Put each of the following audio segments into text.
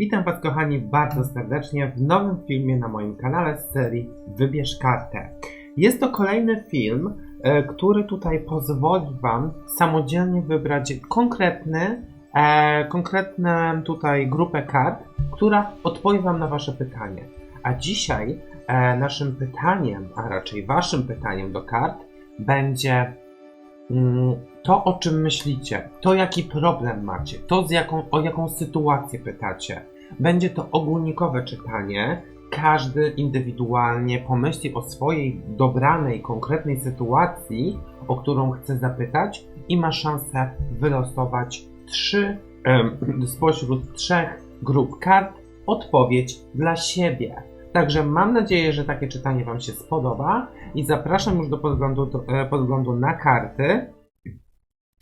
Witam Was kochani bardzo serdecznie w nowym filmie na moim kanale z serii Wybierz kartę. Jest to kolejny film, e, który tutaj pozwoli Wam samodzielnie wybrać konkretny, e, konkretną tutaj grupę kart, która odpowie Wam na Wasze pytanie. A dzisiaj e, naszym pytaniem, a raczej Waszym pytaniem do kart będzie mm, to, o czym myślicie, to jaki problem macie, to z jaką, o jaką sytuację pytacie. Będzie to ogólnikowe czytanie. Każdy indywidualnie pomyśli o swojej dobranej, konkretnej sytuacji, o którą chce zapytać, i ma szansę wylosować trzy spośród trzech grup kart odpowiedź dla siebie. Także mam nadzieję, że takie czytanie Wam się spodoba i zapraszam już do podglądu, do, e, podglądu na karty.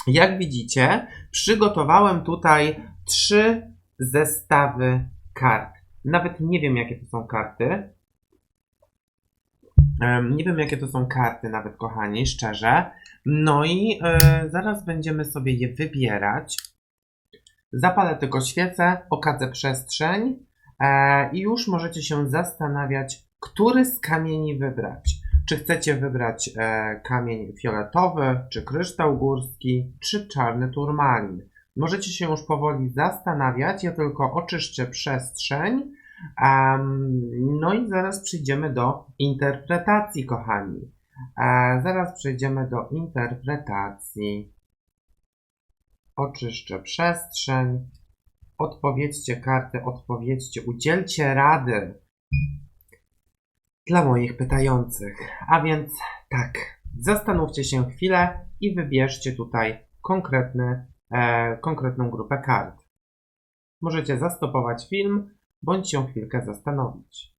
Jak widzicie, przygotowałem tutaj trzy zestawy kart. Nawet nie wiem, jakie to są karty. Nie wiem, jakie to są karty, nawet kochani, szczerze. No i e, zaraz będziemy sobie je wybierać. Zapalę tylko świecę, okadzę przestrzeń e, i już możecie się zastanawiać, który z kamieni wybrać. Czy chcecie wybrać e, kamień fioletowy, czy kryształ górski, czy czarny turmalin. Możecie się już powoli zastanawiać, ja tylko oczyszczę przestrzeń. em, no i zaraz przejdziemy do interpretacji, kochani. E, zaraz przejdziemy do interpretacji. Oczyszczę przestrzeń. Odpowiedzcie karty, odpowiedzcie, udzielcie rady dla moich pytających. A więc tak, zastanówcie się chwilę i wybierzcie tutaj konkretny, e, konkretną grupę kart. Możecie zastopować film, bądź się chwilkę zastanowić.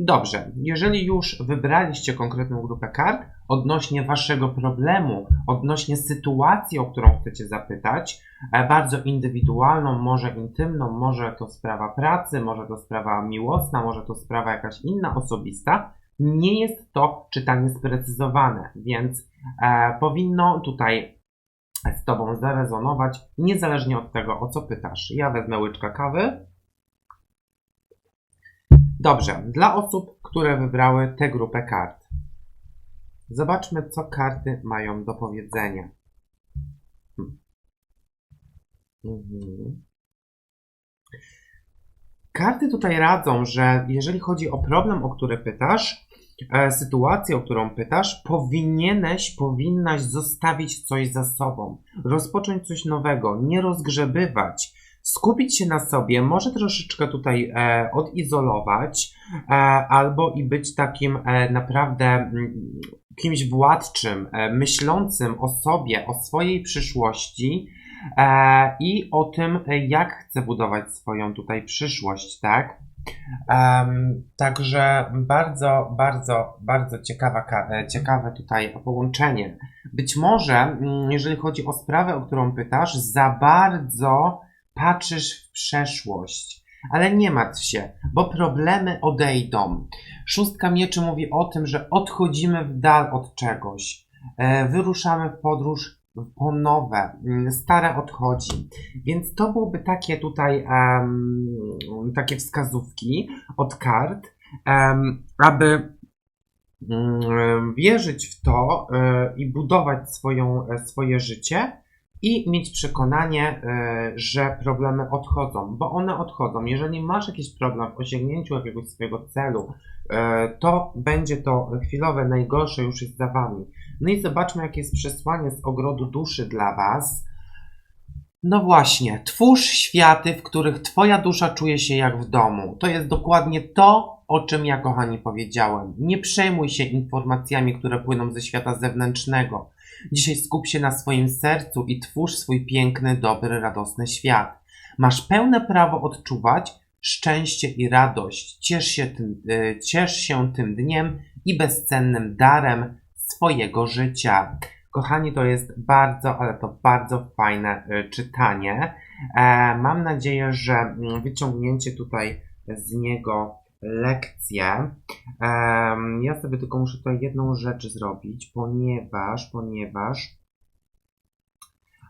Dobrze, jeżeli już wybraliście konkretną grupę kart odnośnie waszego problemu, odnośnie sytuacji, o którą chcecie zapytać, e, bardzo indywidualną, może intymną, może to sprawa pracy, może to sprawa miłosna, może to sprawa jakaś inna, osobista, nie jest to czytanie sprecyzowane, więc e, powinno tutaj z Tobą zarezonować, niezależnie od tego, o co pytasz. Ja wezmę łyczkę kawy. Dobrze, dla osób, które wybrały tę grupę kart. Zobaczmy, co karty mają do powiedzenia. Hmm. Mhm. Karty tutaj radzą, że jeżeli chodzi o problem, o który pytasz, e, sytuację, o którą pytasz, powinieneś, powinnaś zostawić coś za sobą, rozpocząć coś nowego, nie rozgrzebywać, skupić się na sobie, może troszeczkę tutaj e, odizolować, e, albo i być takim e, naprawdę mm, kimś władczym, e, myślącym o sobie, o swojej przyszłości e, i o tym, e, jak chce budować swoją tutaj przyszłość, tak? Em, także bardzo, bardzo, bardzo ciekawa, ka- ciekawe tutaj połączenie. Być może, mm, jeżeli chodzi o sprawę, o którą pytasz, za bardzo patrzysz w przeszłość. Ale nie martw się, bo problemy odejdą. Szóstka mieczy mówi o tym, że odchodzimy w dal od czegoś. E, wyruszamy w podróż po nowe. Mm, Stare odchodzi. Więc to byłoby takie tutaj em, takie wskazówki od kart, em, aby mm, wierzyć w to e, i budować swoją, swoje życie i mieć przekonanie, e, że problemy odchodzą, bo one odchodzą. Jeżeli masz jakiś problem w osiągnięciu jakiegoś swojego celu, e, to będzie to chwilowe, najgorsze już jest za wami. No i zobaczmy, jakie jest przesłanie z ogrodu duszy dla was. No właśnie, twórz światy, w których twoja dusza czuje się jak w domu. To jest dokładnie to, o czym ja, kochani, powiedziałem. Nie przejmuj się informacjami, które płyną ze świata zewnętrznego. Dzisiaj skup się na swoim sercu i twórz swój piękny, dobry, radosny świat. Masz pełne prawo odczuwać szczęście i radość. Ciesz się tym, e, ciesz się tym dniem i bezcennym darem swojego życia. Kochani, to jest bardzo, ale to bardzo fajne e, czytanie. E, mam nadzieję, że mm, wyciągnięcie tutaj z niego lekcję. Ja sobie tylko muszę tutaj jedną rzecz zrobić, ponieważ, ponieważ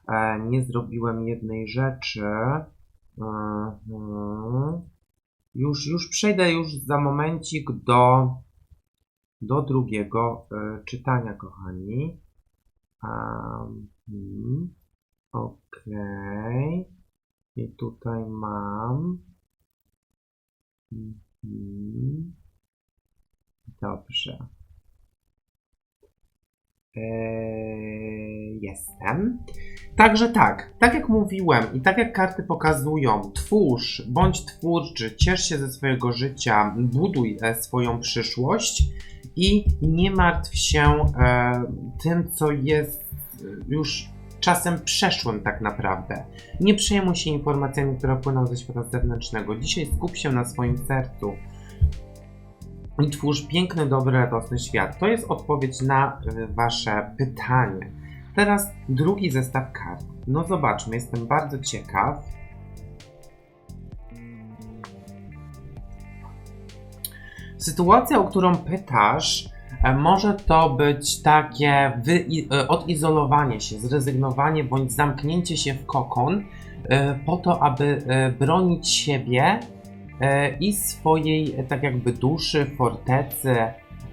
e, nie zrobiłem jednej rzeczy. Mhm. Już, już przejdę już za momencik do, do drugiego e, czytania, kochani. Okej. I tutaj mam. Mhm. Dobrze. Eee, jestem. Także tak, tak jak mówiłem i tak jak karty pokazują, twórz, bądź twórczy, ciesz się ze swojego życia, buduj e, swoją przyszłość i nie martw się e, tym, co jest e, już czasem przeszłym tak naprawdę. Nie przejmuj się informacjami, które płyną ze świata zewnętrznego. Dzisiaj skup się na swoim sercu i twórz piękny, dobry, radosny świat. To jest odpowiedź na y, Wasze pytanie. Teraz drugi zestaw kart. No zobaczmy, jestem bardzo ciekaw. Sytuacja, o którą pytasz, może to być takie wy, e, odizolowanie się, zrezygnowanie bądź zamknięcie się w kokon e, po to, aby bronić siebie E, i swojej tak jakby duszy, fortecy,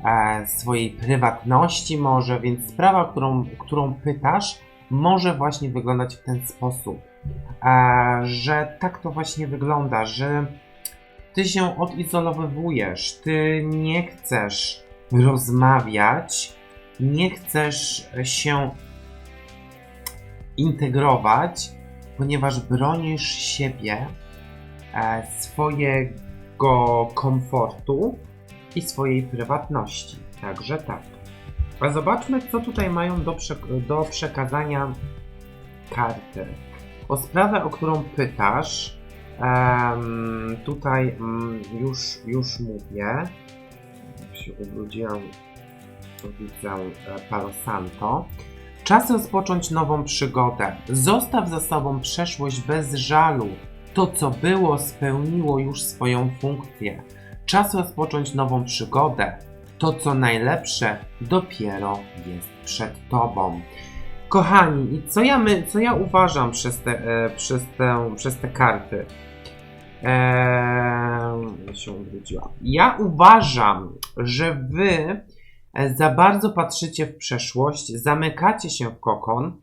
e, swojej prywatności może, więc sprawa, którą, którą pytasz, może właśnie wyglądać w ten sposób, e, że tak to właśnie wygląda, że ty się odizolowujesz, ty nie chcesz rozmawiać, nie chcesz się integrować, ponieważ bronisz siebie E, swojego komfortu i swojej prywatności. Także tak. A zobaczmy, co tutaj mają do, do przekazania karty. O sprawę, o którą pytasz, um, tutaj um, już, już mówię. Się ubrudziłam, widzę e, Palo Santo. Czas rozpocząć nową przygodę. Zostaw za sobą przeszłość bez żalu to, co było, spełniło już swoją funkcję. Czas rozpocząć nową przygodę. To, co najlepsze, dopiero jest przed Tobą. Kochani, i co ja, my, co ja uważam przez te, e, przez te, przez te karty? Eee, się ubrudziła. Ja uważam, że Wy za bardzo patrzycie w przeszłość, zamykacie się w kokon,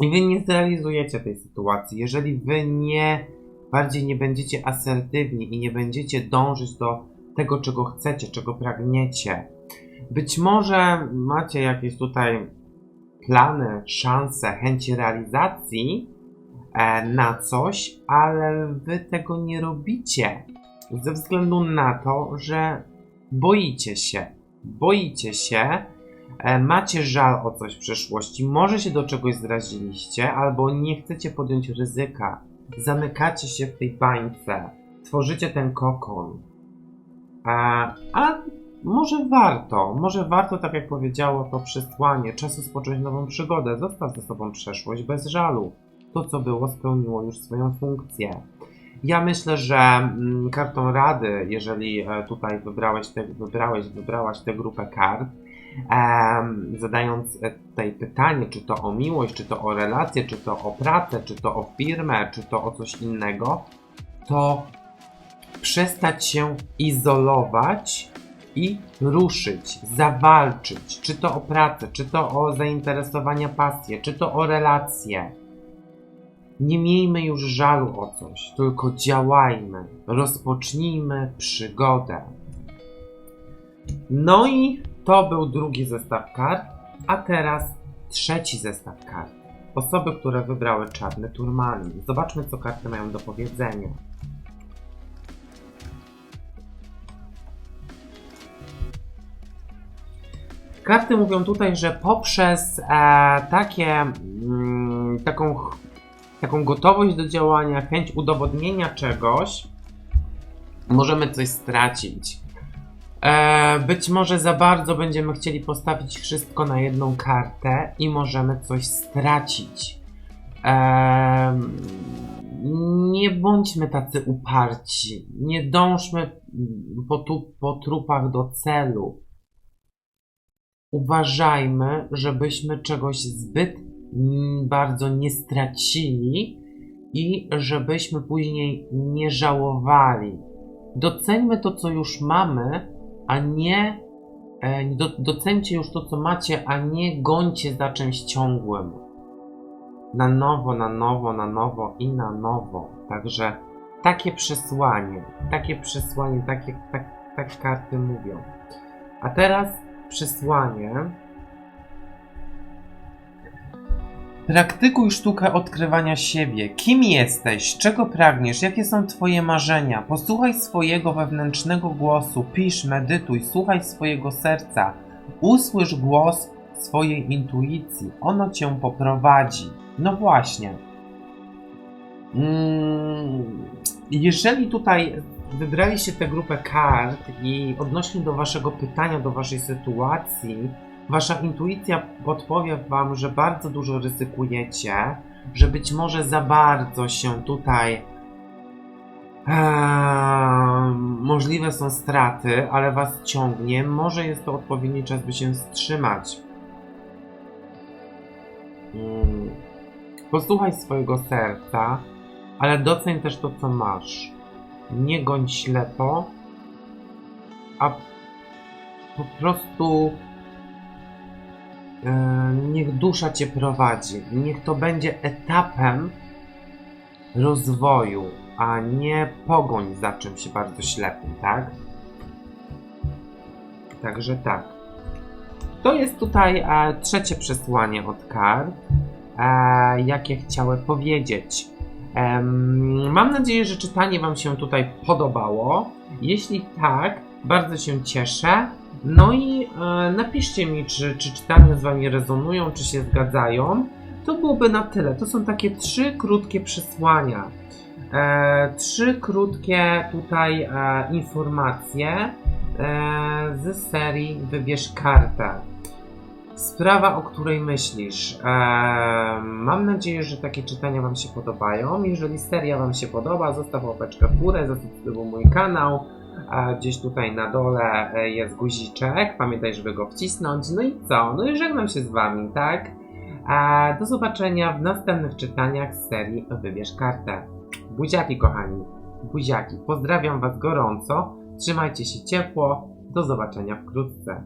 i wy nie zrealizujecie tej sytuacji. Jeżeli wy nie bardziej nie będziecie asertywni i nie będziecie dążyć do tego, czego chcecie, czego pragniecie, być może macie jakieś tutaj plany, szanse, chęci realizacji e, na coś, ale wy tego nie robicie ze względu na to, że boicie się. Boicie się, E, macie żal o coś w przeszłości, może się do czegoś zraziliście, albo nie chcecie podjąć ryzyka, zamykacie się w tej bańce, tworzycie ten kokon. A, e, a może warto, może warto, tak jak powiedziało to przesłanie, czasu spocząć nową przygodę, zostaw ze sobą przeszłość bez żalu. To, co było, spełniło już swoją funkcję. Ja myślę, że mm, kartą rady, jeżeli e, tutaj wybrałeś, te, wybrałeś, wybrałaś tę grupę kart, zadając e, tutaj pytanie, czy to o miłość, czy to o relacje, czy to o pracę, czy to o firmę, czy to o coś innego, to przestać się izolować i ruszyć, zawalczyć, czy to o pracę, czy to o zainteresowania, pasje, czy to o relacje. Nie miejmy już żalu o coś, tylko działajmy, rozpocznijmy przygodę. No i to był drugi zestaw kart, a teraz trzeci zestaw kart. Osoby, które wybrały czarny turmalin. Zobaczmy, co karty mają do powiedzenia. Karty mówią tutaj, że poprzez e, takie, mm, taką, taką gotowość do działania, chęć udowodnienia czegoś, możemy coś stracić. E, być może za bardzo będziemy chcieli postawić wszystko na jedną kartę i możemy coś stracić. E, nie bądźmy tacy uparci. Nie dążmy po, tu, po trupach do celu. Uważajmy, żebyśmy czegoś zbyt bardzo nie stracili i żebyśmy później nie żałowali. Doceńmy to, co już mamy, a nie e, do, docencie już to, co macie, a nie gońcie za czymś ciągłym. Na nowo, na nowo, na nowo i na nowo. Także takie przesłanie, takie przesłanie, takie, tak, tak karty mówią. A teraz przesłanie. Praktykuj sztukę odkrywania siebie. Kim jesteś? Czego pragniesz? Jakie są Twoje marzenia? Posłuchaj swojego wewnętrznego głosu, pisz, medytuj, słuchaj swojego serca. Usłysz głos swojej intuicji. Ono Cię poprowadzi. No właśnie. Mm, jeżeli tutaj wybraliście tę grupę kart i odnośnie do Waszego pytania, do Waszej sytuacji, Wasza intuicja podpowie Wam, że bardzo dużo ryzykujecie, że być może za bardzo się tutaj. Możliwe są straty, ale Was ciągnie. Może jest to odpowiedni czas, by się wstrzymać. Mm. Posłuchaj swojego serca, ale doceń też to, co masz. Nie goń ślepo, a po prostu niech dusza cię prowadzi. Niech to będzie etapem rozwoju, a nie pogoń za czymś bardzo ślepym, tak? Także tak. To jest tutaj e, trzecie przesłanie od kart, e, jakie chciałem powiedzieć. Em, mam nadzieję, że czytanie Wam się tutaj podobało. Jeśli tak, bardzo się cieszę. No i e, napiszcie mi, czy, czy czytania z Wami rezonują, czy się zgadzają. To byłoby na tyle. To są takie trzy krótkie przesłania. E, trzy krótkie tutaj e, informacje e, z serii Wybierz kartę. Sprawa, o której myślisz. Eee, mam nadzieję, że takie czytania Wam się podobają. Jeżeli seria Wam się podoba, zostaw łapeczkę w górę, zasubskrybuj mój kanał. Gdzieś tutaj na dole e, jest guziczek. Pamiętaj, żeby go wcisnąć. No i co? No i żegnam się z Wami, tak? Do zobaczenia w następnych czytaniach z serii Wybierz kartę. Buziaki, kochani. Buziaki. Pozdrawiam Was gorąco. Trzymajcie się ciepło. Do zobaczenia wkrótce.